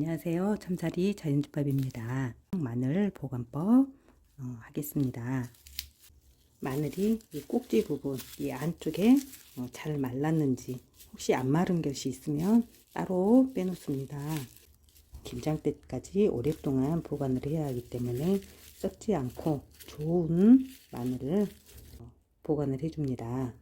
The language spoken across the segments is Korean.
안녕하세요. 참사리 자연주밥입니다. 마늘 보관법 어, 하겠습니다. 마늘이 이 꼭지 부분, 이 안쪽에 어, 잘 말랐는지 혹시 안 마른 것이 있으면 따로 빼놓습니다. 김장 때까지 오랫동안 보관을 해야 하기 때문에 썩지 않고 좋은 마늘을 어, 보관을 해줍니다.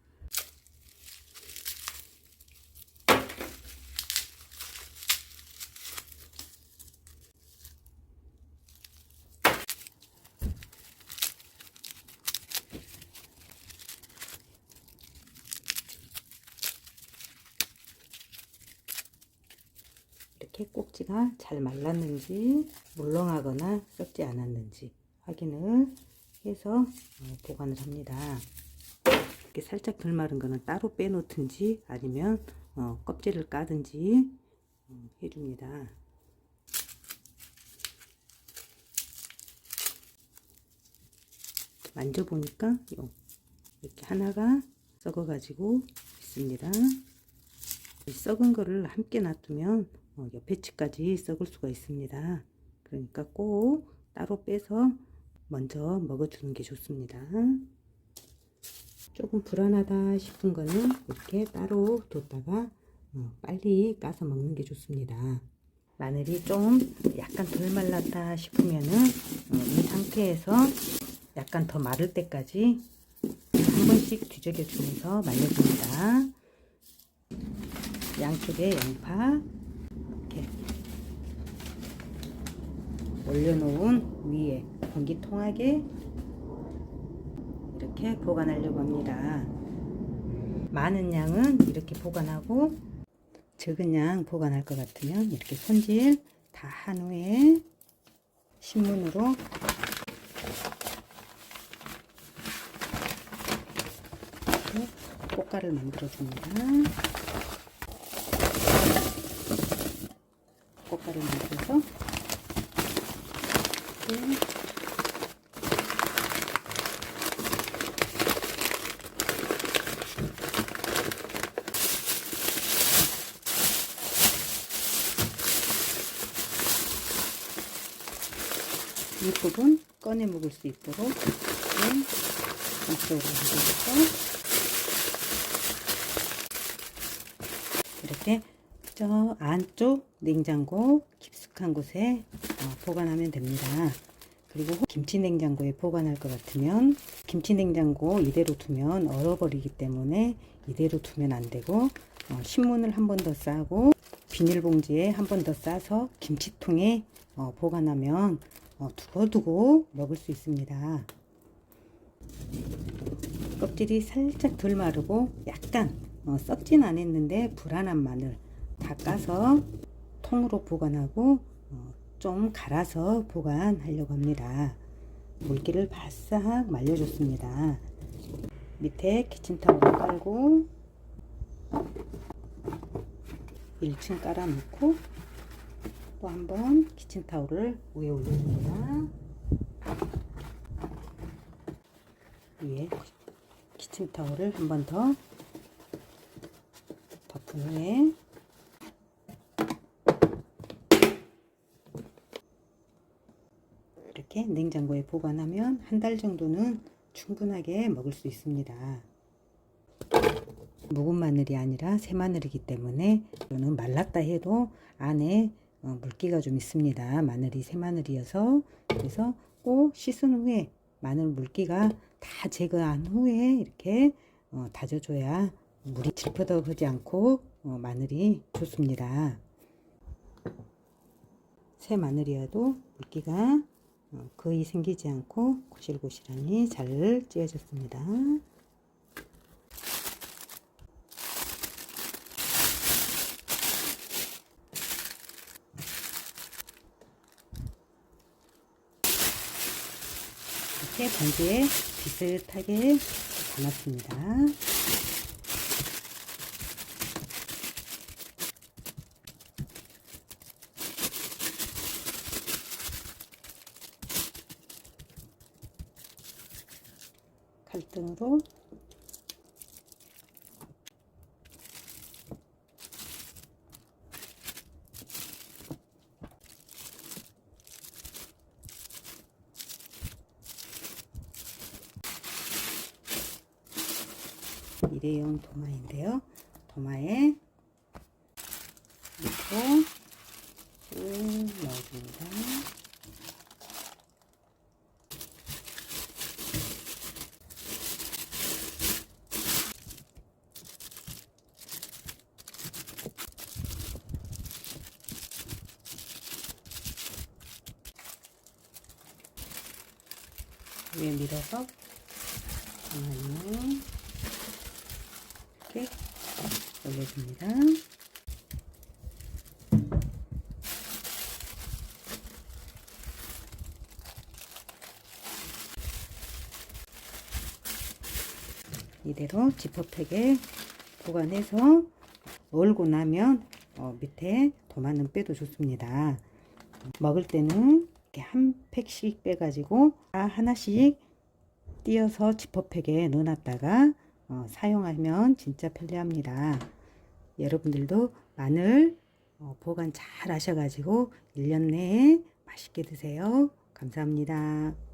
이렇게 꼭지가 잘 말랐는지 물렁하거나 썩지 않았는지 확인을 해서 어, 보관을 합니다. 이렇게 살짝 덜 마른 거는 따로 빼놓든지 아니면 어, 껍질을 까든지 음, 해줍니다. 만져보니까 이렇게 하나가 썩어가지고 있습니다. 이 썩은 거를 함께 놔두면 어, 옆에 치까지 썩을 수가 있습니다. 그러니까 꼭 따로 빼서 먼저 먹어주는 게 좋습니다. 조금 불안하다 싶은 거는 이렇게 따로 뒀다가 어, 빨리 까서 먹는 게 좋습니다. 마늘이 좀 약간 덜 말랐다 싶으면은 어, 이 상태에서 약간 더 마를 때까지 한 번씩 뒤적여 주면서 말려줍니다. 양쪽에 양파 이렇게 올려놓은 위에 공기 통하게 이렇게 보관하려고 합니다. 많은 양은 이렇게 보관하고 적은 양 보관할 것 같으면 이렇게 손질 다 한 후에 신문으로 꽃가를 만들어 줍니다. 꽃가를 만들어서 이렇게 이 부분 꺼내 먹을 수 있도록 이렇게 이쪽으로 해서 이렇게 저 안쪽 냉장고 깊숙한 곳에 어, 보관하면 됩니다. 그리고 김치 냉장고에 보관할 것 같으면 김치 냉장고 이대로 두면 얼어버리기 때문에 이대로 두면 안 되고 어, 신문을 한 번 더 싸고 비닐봉지에 한 번 더 싸서 김치통에 어, 보관하면 어, 두고두고 먹을 수 있습니다. 껍질이 살짝 덜 마르고 약간 어, 썩진 않았는데 불안한 마늘 다 까서 통으로 보관하고 어, 좀 갈아서 보관하려고 합니다. 물기를 바싹 말려줬습니다. 밑에 키친타올을 깔고 1층 깔아놓고 또 한번 키친타올을 위에 올려줍니다. 위에 키친타올을 한 번 더 덮은 후에 이렇게 냉장고에 보관하면 한 달 정도는 충분하게 먹을 수 있습니다. 묵은 마늘이 아니라 새 마늘이기 때문에 저는 말랐다 해도 안에 어, 물기가 좀 있습니다. 마늘이 새 마늘이어서 그래서 꼭 씻은 후에 마늘 물기가 다 제거한 후에 이렇게 어, 다져줘야 물이 질퍼덕하지 않고 어, 마늘이 좋습니다. 새 마늘이어도 물기가 어, 거의 생기지 않고 고실고실하니 잘 찌어졌습니다. 이렇게 반지에 비슷하게 담았습니다. 발등으로 일회용 도마인데요. 도마에 넣고 쭉 넣어줍니다. 위에 밀어서 잠깐만요. 이렇게 올려줍니다. 이대로 지퍼팩에 보관해서 얼고 나면 어, 밑에 도마는 빼도 좋습니다. 먹을 때는 이렇게 한 팩씩 빼가지고 다 하나씩 띄어서 지퍼팩에 넣어놨다가 어, 사용하면 진짜 편리합니다. 여러분들도 마늘 어, 보관 잘 하셔가지고 1년 내에 맛있게 드세요. 감사합니다.